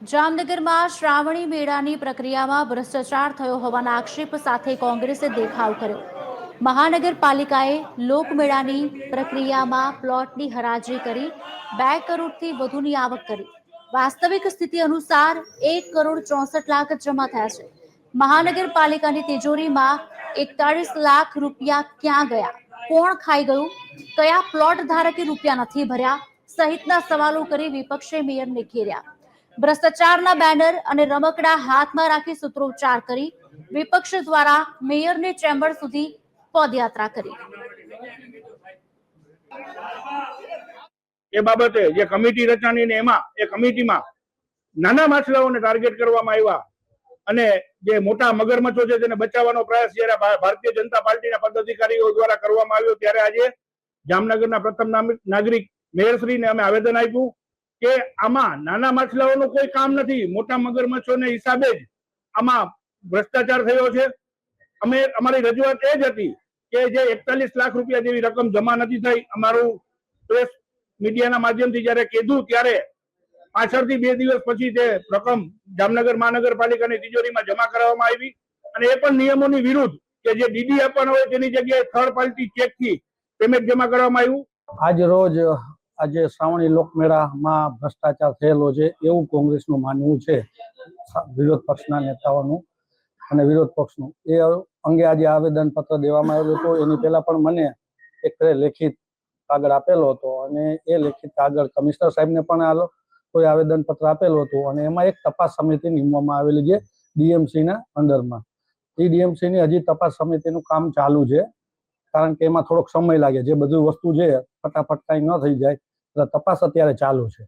જામનગરમાં શ્રાવણી મેળાની પ્રક્રિયામાં ભ્રષ્ટાચાર થયો હોવાના આક્ષેપ સાથે કોંગ્રેસે દેખાવ કર્યો. મહાનગરપાલિકાએ લોકમેળાની પ્રક્રિયામાં પ્લોટની હરાજી કરી, બે કરોડથી વધુની આવક કરી. વાસ્તવિક સ્થિતિ અનુસાર એક કરોડ ચોસઠ લાખ જમા થયા છે. મહાનગરપાલિકાની તિજોરીમાં એકતાળીસ લાખ રૂપિયા ક્યાં ગયા? કોણ ખાઈ ગયું? કયા પ્લોટ ધારકે રૂપિયા નથી ભર્યા? સહિતના સવાલો કરી વિપક્ષે મેયરને ઘેર્યા. ભ્રષ્ટાચારના બેનર અને રમકડા હાથમાં રાખી સૂત્રોચ્ચાર કરી વિપક્ષ દ્વારા મેયરની ચેમ્બર સુધી પદયાત્રા કરી. એ બાબતે જે કમિટી રચાની ને એમાં, એ કમિટીમાં નાના માછલાઓને ટાર્ગેટ કરવામાં આવ્યા અને જે મોટા મગરમચ્છો છે તેને બચાવવાનો પ્રયાસ જયારે ભારતીય જનતા પાર્ટીના પદાધિકારીઓ દ્વારા કરવામાં આવ્યો, ત્યારે આજે જામનગરના પ્રથમ નાગરિક મેયરશ્રીને અમે આવેદન આપ્યું. કે આમાં નાના માછલાઓનું કોઈ કામ નથી, મોટા મગરમચ્છોને હિસાબે જ આમાં ભ્રષ્ટાચાર થયો છે. અમે, અમારી રજૂઆત એ જ હતી કે જે એકતાલીસ લાખ રૂપિયા જેવી રકમ જમા નથી થઈ, અમારું પ્રેસ મીડિયાના માધ્યમથી જયારે કીધું, ત્યારે પાછળથી બે દિવસ પછી તે રકમ જામનગર મહાનગરપાલિકાની તિજોરીમાં જમા કરાવવામાં આવી. અને એ પણ નિયમોની વિરુદ્ધ કે જે ડીડી આપવાનો હોય તેની જગ્યાએ થર્ડ પાર્ટી ચેકથી પેમેન્ટ જમા કરવામાં આવ્યું. આજ રોજ આજે શ્રાવણી લોકમેળામાં ભ્રષ્ટાચાર થયેલો છે એવું કોંગ્રેસનું માનવું છે. વિરોધ પક્ષના નેતાઓનું અને વિરોધ પક્ષનું. એ અંગે આજે આવેદન પત્ર દેવામાં આવેલું હતું. એની પહેલા પણ મને એક લેખિત કાગળ આપેલો હતો અને એ લેખિત કાગળ કમિશનર સાહેબને પણ આલો, કોઈ આવેદન પત્ર આપેલું હતું અને એમાં એક તપાસ સમિતિ નીમવામાં આવેલી છે ડીએમસીના અંડરમાં. એ ડીએમસીની હજી તપાસ સમિતિનું કામ ચાલુ છે. કારણ કે એમાં થોડોક સમય લાગે. જે બધું વસ્તુ છે, ફટાફટ કાંઈ ન થઈ જાય તપાસ અત્યારે ચાલુ છે.